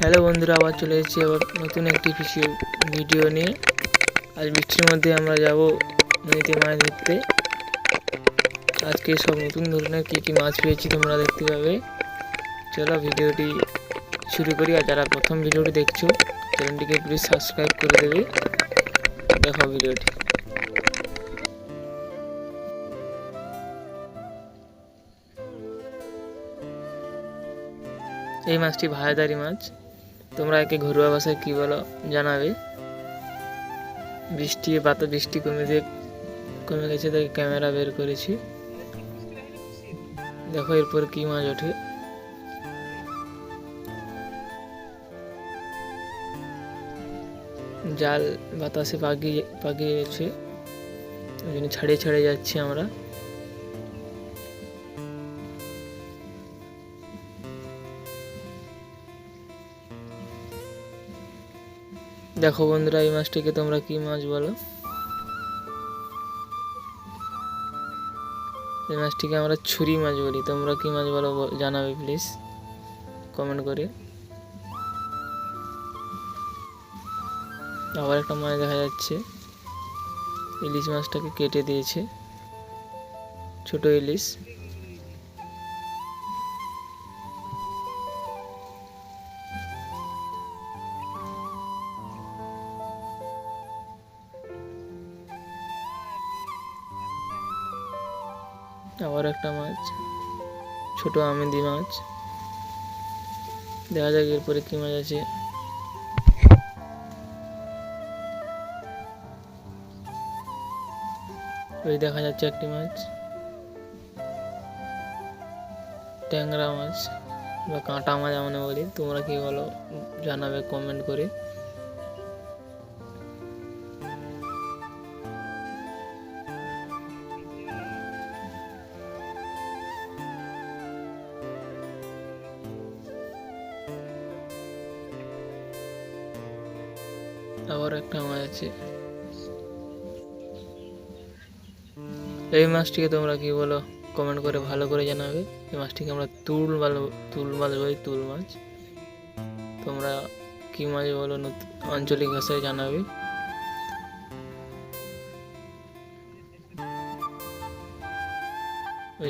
Hello বন্ধুরা, আবার চলে এসেছি আবার নতুন একটি ভিডিও নিয়ে। আজ বৃষ্টির মধ্যে আমরা যাব নদীতে, মাছ ধরতে। আজকে সব নতুন ধরনের কী কী মাছ পেয়েছি তোমরা দেখতে পাবে। চলো ভিডিওটি শুরু করি, আর যারা প্রথম ভিডিওটি দেখছ, চ্যানেলটিকে প্লিজ সাবস্ক্রাইব করে দেবে। দেখো ভিডিওটি। এই মাছটি ভায়াদারি মাছ। তোমরা একে ঘরোয়া ভাষায় কী বলো জানাবে? বৃষ্টি বাতা বৃষ্টি কমে দিয়ে কমে গেছে তাই ক্যামেরা বের করেছি। দেখো এরপর কি মাছ ওঠে। জাল বাতাসে পাকিয়ে পাকিয়ে গেছে। ওই জন্য ছাড়িয়ে ছাড়িয়ে যাচ্ছি আমরা। দেখো বন্ধুরা, এই মাছটিকে তোমরা কি মাছ বলো? এই মাছটিকে আমরা ছুরি মাছ বলি। তোমরা কি মাছ বলো জানাবে প্লিজ কমেন্ট করে। আবার একটা মাছ দেখা যাচ্ছে। ইলিশ মাছটাকে কেটে দিয়েছে। ছোট ইলিশ। আবার একটা মাছ। ছোট আমেদি মাছ। দেখা যাক এরপরে কি মাছ আছে। ওই দেখা যাচ্ছে একটি মাছ। ট্যাংরা মাছ বা কাঁটা মাছ আমরা বলি। তোমরা কি বলো? জানাবে কমেন্ট করে। আবার একটা মাছ আছে। এই মাছটিকে তোমরা কি বলো? কমেন্ট করে ভালো করে জানাবে। এই মাছটিকে আমরা তুল মাল তুল মাছ বলি, তুল মাছ। তোমরা কি মাছ বলো? আঞ্চলিক ভাষায় জানাবে।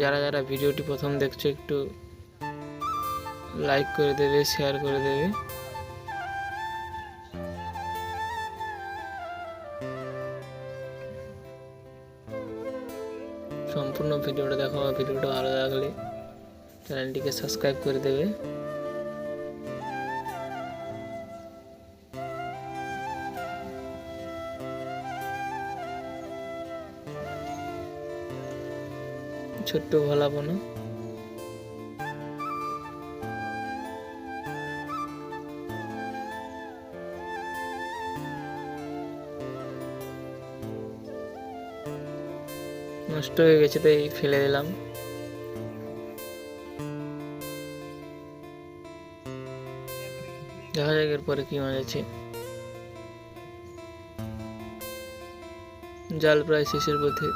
যারা যারা ভিডিওটি প্রথম দেখছ একটু লাইক করে দেবে শেয়ার করে দেবে। সম্পূর্ণ ভিডিওটা দেখো আমার ভিডিওটা ভালো লাগলে চ্যানেলটিকে সাবস্ক্রাইব করে দেবে। ছোট্ট ভোলা বোনা নষ্ট হয়ে গেছে, তাই ফেলে দিলাম। দেখা যাক এরপরে কি মাছ আছে। জাল প্রায় শেষের পথে।